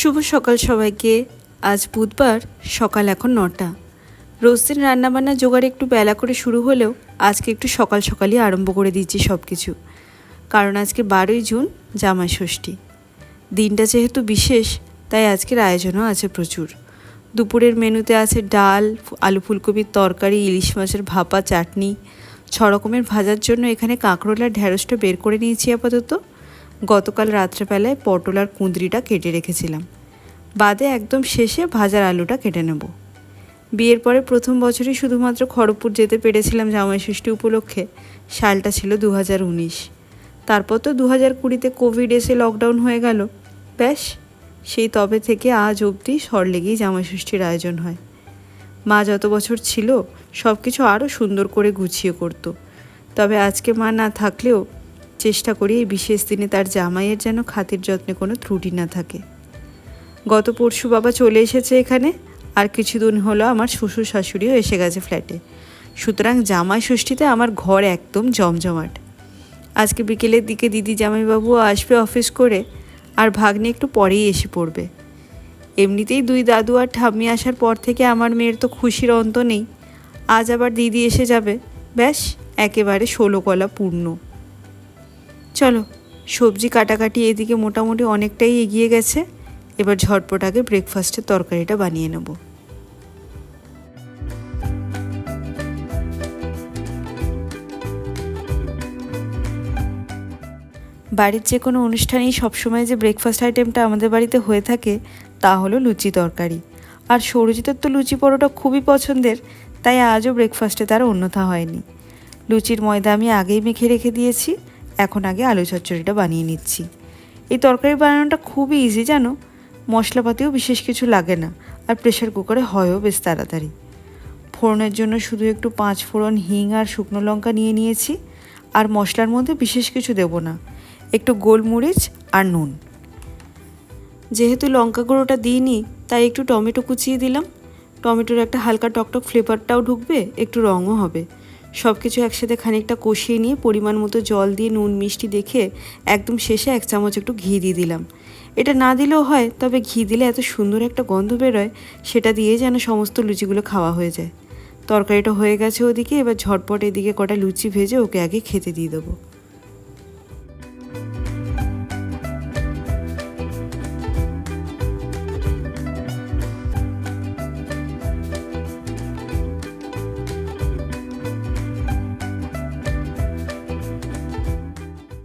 শুভ সকাল সবাইকে। আজ বুধবার, সকাল এখন নটা। রোজ দিন রান্নাবান্না জোগাড় একটু বেলা করে শুরু হলেও আজকে একটু সকাল সকালই আরম্ভ করে দিচ্ছি সব কিছু কারণ আজকে বারোই জুন, জামাই ষষ্ঠী। দিনটা যেহেতু বিশেষ, তাই আজকের আয়োজনও আছে প্রচুর। দুপুরের মেনুতে আছে ডাল, আলু ফুলকপির তরকারি, ইলিশ মাছের ভাপা, চাটনি। ছ রকমের ভাজার জন্য এখানে কাঁকরোল আর ঢ্যাঁড়সটা বের করে নিয়েছি আপাতত। গতকাল রাত্রেবেলায় পটল আর কুঁদরিটা কেটে রেখেছিলাম। বাদে একদম শেষে ভাজার আলুটা কেটে নেব। বিয়ের পরে প্রথম বছরই শুধুমাত্র খড়গপুর যেতে পেরেছিলাম জামাই ষষ্ঠী উপলক্ষে। সালটা ছিল দু হাজার উনিশ। তারপর তো দু হাজার কুড়িতে কোভিড এসে লকডাউন হয়ে গেল। ব্যাস, সেই তবে থেকে আজ অবধি সরলেগেই জামাই ষষ্ঠীর আয়োজন হয়। মা যত বছর ছিল সব কিছু আরও সুন্দর করে গুছিয়ে করত। তবে আজকে মা না থাকলেও চেষ্টা করি এই বিশেষ দিনে তার জামাইয়ের যেন খাতির যত্নে কোনো ত্রুটি না থাকে। গত পরশু বাবা চলে এসেছে এখানে, আর কিছুদিন হলো আমার শ্বশুর শাশুড়িও এসে গেছে ফ্ল্যাটে। সুতরাং জামাই ষষ্ঠীতে আমার ঘর একদম জমজমাট। আজকে বিকেলের দিকে দিদি জামাইবাবুও আসবে অফিস করে, আর ভাগ্নে একটু পরেই এসে পড়বে। এমনিতেই দুই দাদু আর ঠাম্মি আসার পর থেকে আমার মেয়ের তো খুশির অন্ত নেই। আজ আবার দিদি এসে যাবে। ব্যাস, একেবারে ষোলো কলা পূর্ণ। চলো, সবজি কাটাকাটি এদিকে মোটামুটি অনেকটাই এগিয়ে গেছে। এবার ঝটপট আগে ব্রেকফাস্টের তরকারিটা বানিয়ে নেব। বাড়ির যে কোনো অনুষ্ঠানেই সবসময় যে ব্রেকফাস্ট আইটেমটা আমাদের বাড়িতে হয়ে থাকে, তা হলো লুচি তরকারি। আর সৌরজিতের তো লুচি পরোটা খুবই পছন্দের, তাই আজও ব্রেকফাস্টে তার অন্যথা হয়নি। লুচির ময়দা আমি আগেই মেখে রেখে দিয়েছি এখন আগে আলু চচ্চড়িটা বানিয়ে নিচ্ছি। এই তরকারি বানানোটা খুবই ইজি জানো? মশলাপাতিও বিশেষ কিছু লাগে না, আর প্রেশার কুকারে হয়ও বেশ তাড়াতাড়ি। ফোড়নের জন্য শুধু একটু পাঁচ ফোড়ন হিং আর শুকনো লঙ্কা নিয়ে নিয়েছি, আর মশলার মধ্যে বিশেষ কিছু দেব না, একটু গোলমরিচ আর নুন। যেহেতু লঙ্কা গুঁড়োটা দিইনি, তাই একটু টমেটো কুচিয়ে দিলাম। টমেটোর একটা হালকা টকটক ফ্লেভারটাও ঢুকবে, একটু রঙও হবে। সব কিছু একসাথে খানিকটা কষিয়ে নিয়ে পরিমাণ মতো জল দিয়ে নুন মিষ্টি দেখে একদম শেষে এক চামচ একটু ঘি দিয়ে দিলাম। এটা না দিলেও হয়, তবে ঘি দিলে এত সুন্দর একটা গন্ধ বেরোয়, সেটা দিয়ে যেন সমস্ত লুচিগুলো খাওয়া হয়ে যায়। তরকারিটা হয়ে গেছে ওদিকে, এবার ঝটপট এদিকে কটা লুচি ভেজে ওকে আগে খেতে দিয়ে দেবো।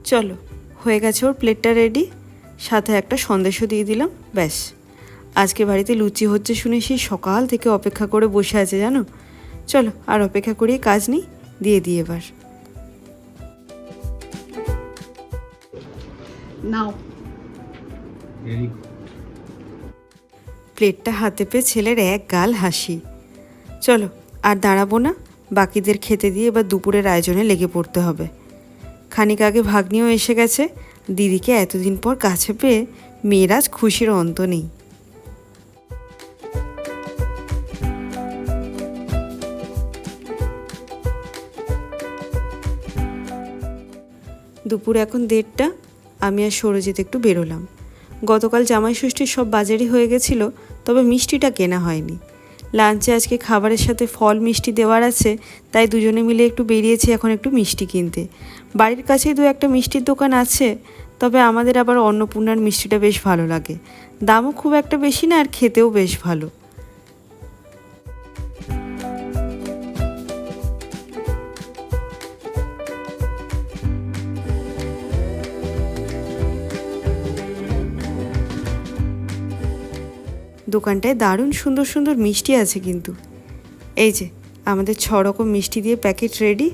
চলো হয়ে গেছে ওর প্লেটটা রেডি সাথে একটা সন্দেশও দিয়ে দিলাম ব্যাস। আজকে বাড়িতে লুচি হচ্ছে শুনে সেই সকাল থেকে অপেক্ষা করে বসে আছে জানো? চলো আর অপেক্ষা করিয়ে কাজ নেই দিয়ে দিই এবার। নাও। প্লেটটা হাতে পেয়ে ছেলের এক গাল হাসি। চলো আর দাঁড়াবো না বাকিদের খেতে দিয়ে এবার দুপুরের আয়োজনে লেগে পড়তে হবে। খানিক আগে ভাগ্নিও এসে গেছে। দিদিকে এতদিন পর কাছে পেয়ে মেয়েরাজ খুশির অন্ত নেই। দুপুর এখন দেড়টা, আমি আর সরজিৎ একটু বেরোলাম। গতকাল জামাই ষষ্ঠীর সব বাজারই হয়ে গেছিল, তবে মিষ্টিটা কেনা হয়নি। লাঞ্চে আজকে খাবারের সাথে ফল মিষ্টি দেওয়ার আছে, তাই দুজনে মিলে একটু বেরিয়েছি এখন একটু মিষ্টি কিনতে। বাড়ির কাছেই দু একটা মিষ্টির দোকান আছে, তবে আমাদের আবার অন্নপূর্ণার মিষ্টিটা বেশ ভালো লাগে। দামও খুব একটা বেশি না আর খেতেও বেশ ভালো। দোকানটায় দারুণ সুন্দর সুন্দর মিষ্টি আছে কিন্তু। এই যে, আমাদের ছ রকম মিষ্টি দিয়ে প্যাকেট রেডি।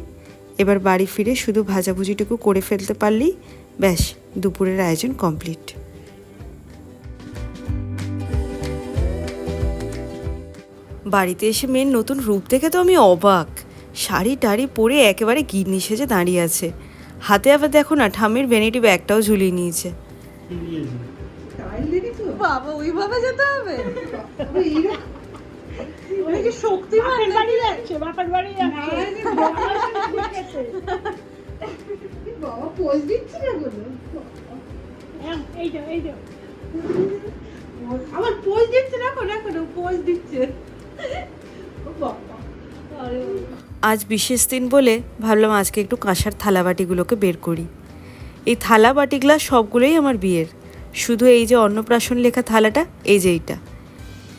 এবার বাড়ি ফিরে শুধু ভাজাভুজিটুকু করে ফেলতে পারলেই ব্যাস, দুপুরের আয়োজন কমপ্লিট। বাড়িতে এসে মেয়ের নতুন রূপ দেখে তো আমি অবাক। শাড়ি টাড়ি পরে একেবারে গিন্নি সেজে দাঁড়িয়ে আছে। হাতে আবার দেখো না ঠামের ভ্যানিটি ব্যাগটাও ঝুলিয়ে নিয়েছে। বাবা ওইভাবে যেতে হবে বাড়ি যাচ্ছে বাড়ি যাচ্ছে বাবা পোজ দিচ্ছি না কোনো এই তো এই আমার পোজ দিচ্ছে রাখো রাখো না পোজ দিচ্ছে ও বাবা আরে বাবা। আজ বিশেষ দিন বলে ভাবলাম আজকে একটু কাঁসার থালা বাটিগুলোকে বের করি এই থালা বাটিগুলো সবগুলোই আমার বিয়ের শুধু এই যে অন্নপ্রাশন লেখা থালাটা, এই যে এইটা।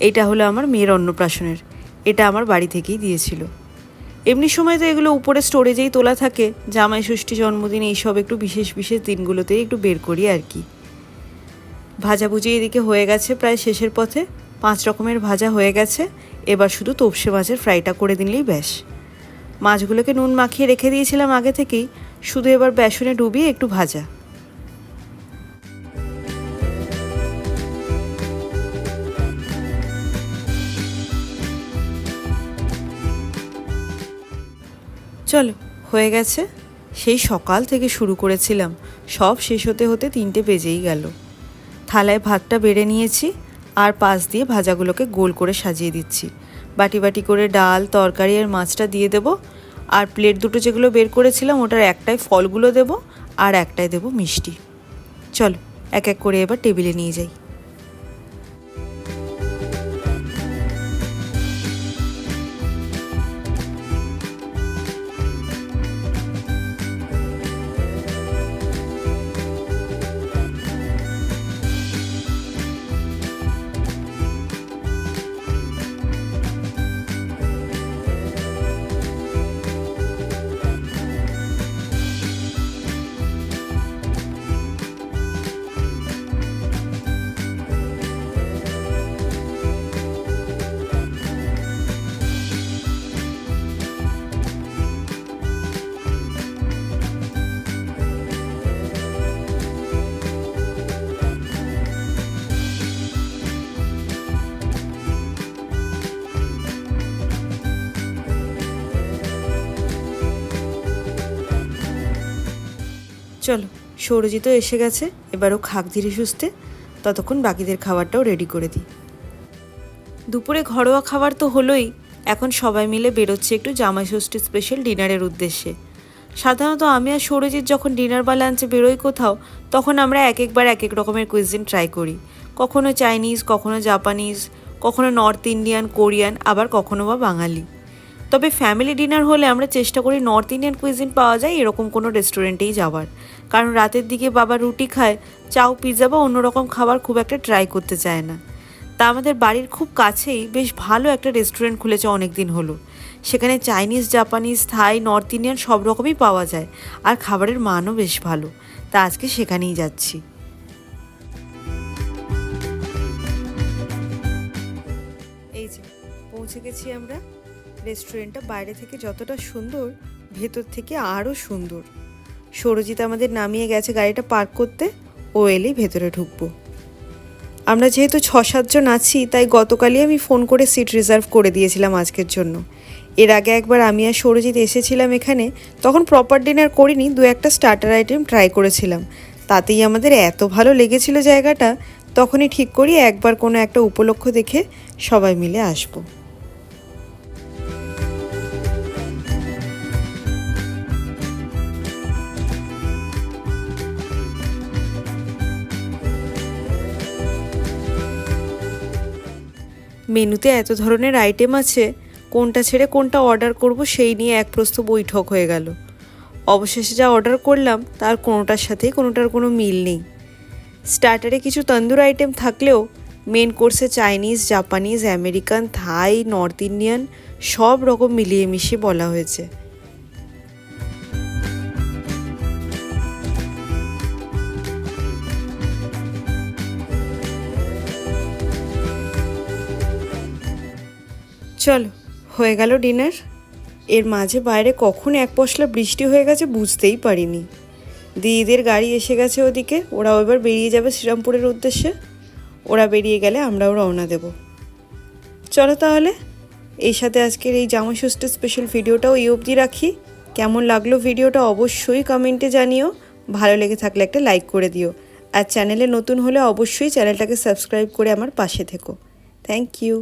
এইটা হলো আমার মেয়ের অন্নপ্রাশনের। এটা আমার বাড়ি থেকেই দিয়েছিল। এমনি সময় তো এগুলো উপরে স্টোরেজেই তোলা থাকে। জামাই ষষ্ঠী জন্মদিন এইসব একটু বিশেষ বিশেষ দিনগুলোতেই একটু বের করি আর কি। ভাজাভুজি এদিকে হয়ে গেছে প্রায় শেষের পথে। পাঁচ রকমের ভাজা হয়ে গেছে। এবার শুধু তোপসে মাছের ফ্রাইটা করে দিলেই ব্যাস। মাছগুলোকে নুন মাখিয়ে রেখে দিয়েছিলাম আগে থেকেই। শুধু এবার বেসনে ডুবিয়ে একটু ভাজা। চলো, হয়ে গেছে। সেই সকাল থেকে শুরু করেছিলাম। সব শেষ হতে হতে তিনটে বেজেই গেল। থালায় ভাতটা বেড়ে নিয়েছি আর পাশ দিয়ে ভাজাগুলোকে গোল করে সাজিয়ে দিচ্ছি। বাটি বাটি করে ডাল, তরকারি আর মাছটা দিয়ে দেব আর প্লেট দুটো যেগুলো বের করেছিলাম ওটার একটাই ফলগুলো দেব আর একটাই দেব মিষ্টি। চলো, এক এক করে এবার টেবিলে নিয়ে যাই। চলো, সৌরজিৎও এসে গেছে এবারও খাক ধীরে সুস্থে। ততক্ষণ বাকিদের খাবারটাও রেডি করে দিই। দুপুরে ঘরোয়া খাবার তো হলোই, এখন সবাই মিলে বেরোচ্ছে একটু জামাই ষষ্ঠী স্পেশাল ডিনারের উদ্দেশ্যে। সাধারণত আমি আর সৌরজিৎ যখন ডিনার বা লাঞ্চে বেরোই কোথাও, তখন আমরা এক একবার এক এক রকমের কুইজিন ট্রাই করি। কখনো চাইনিজ কখনো জাপানিজ কখনো নর্থ ইন্ডিয়ান কোরিয়ান আবার কখনো বা বাঙালি। তবে ফ্যামিলি ডিনার হলে আমরা চেষ্টা করি নর্থ ইন্ডিয়ান কুইজিন পাওয়া যায়, এরকম কোনো রেস্টুরেন্টেই যাওয়ার। কারণ রাতের দিকে বাবা রুটি খায়, চাও পিৎজা বা অন্যরকম খাবার খুব একটা ট্রাই করতে চায় না। তা আমাদের বাড়ির খুব কাছেই বেশ ভালো একটা রেস্টুরেন্ট খুলেছে অনেক দিন হলো। সেখানে Chinese Japanese Thai North Indian সব রকমই পাওয়া যায় আর খাবারের মানও বেশ ভালো। তা আজকে সেখানেই যাচ্ছি। এই যে, পৌঁছে গেছি আমরা। রেস্টুরেন্টটা বাইরে থেকে যতটা সুন্দর, ভেতর থেকে আরও সুন্দর। সৌরজিৎ আমাদের নামিয়ে গেছে গাড়িটা পার্ক করতে, ও এলেই ভেতরে ঢুকবো। আমরা যেহেতু ছ সাতজন আছি, তাই গতকালই আমি ফোন করে সিট রিজার্ভ করে দিয়েছিলাম আজকের জন্য। এর আগে একবার আমি আর সৌরজিৎ এসেছিলাম এখানে, তখন প্রপার ডিনার করিনি, দু একটা স্টার্টার আইটেম ট্রাই করেছিলাম। তাতেই আমাদের এত ভালো লেগেছিল জায়গাটা, তখনই ঠিক করি একবার কোনো একটা উপলক্ষ দেখে সবাই মিলে আসব। মেনুতে এত ধরনের আইটেম আছে, কোনটা ছেড়ে কোনটা অর্ডার করব সেই নিয়ে এক প্রস্ত বৈঠক হয়ে গেল। অবশেষে যা অর্ডার করলাম, তার কোনোটার সাথেই কোনোটার কোনো মিল নেই। স্টার্টারে কিছু তন্দুর আইটেম থাকলেও মেন কোর্সে Chinese Japanese American Thai North Indian সব রকম মিলিয়ে মিশিয়ে বলা হয়েছে। চলো, হয়ে গেল ডিনার। এর মাঝে বাইরে কখন এক পশলা বৃষ্টি হয়ে গেছে বুঝতেই পারিনি। দিদিদের গাড়ি এসে গেছে ওদিকে, ওরাও এবার বেরিয়ে যাবে শ্রীরামপুরের উদ্দেশ্যে। ওরা বেরিয়ে গেলে আমরাও রওনা দেব। চলো তাহলে এই সাথে আজকের এই জামা স্পেশাল ভিডিওটাও এই অবধি রাখি। কেমন লাগল ভিডিওটা অবশ্যই কমেন্টে জানিও। ভালো লেগে থাকলে একটা লাইক করে দিও। আর চ্যানেলে নতুন হলে অবশ্যই চ্যানেলটাকে সাবস্ক্রাইব করে আমার পাশে থেকো। Thank you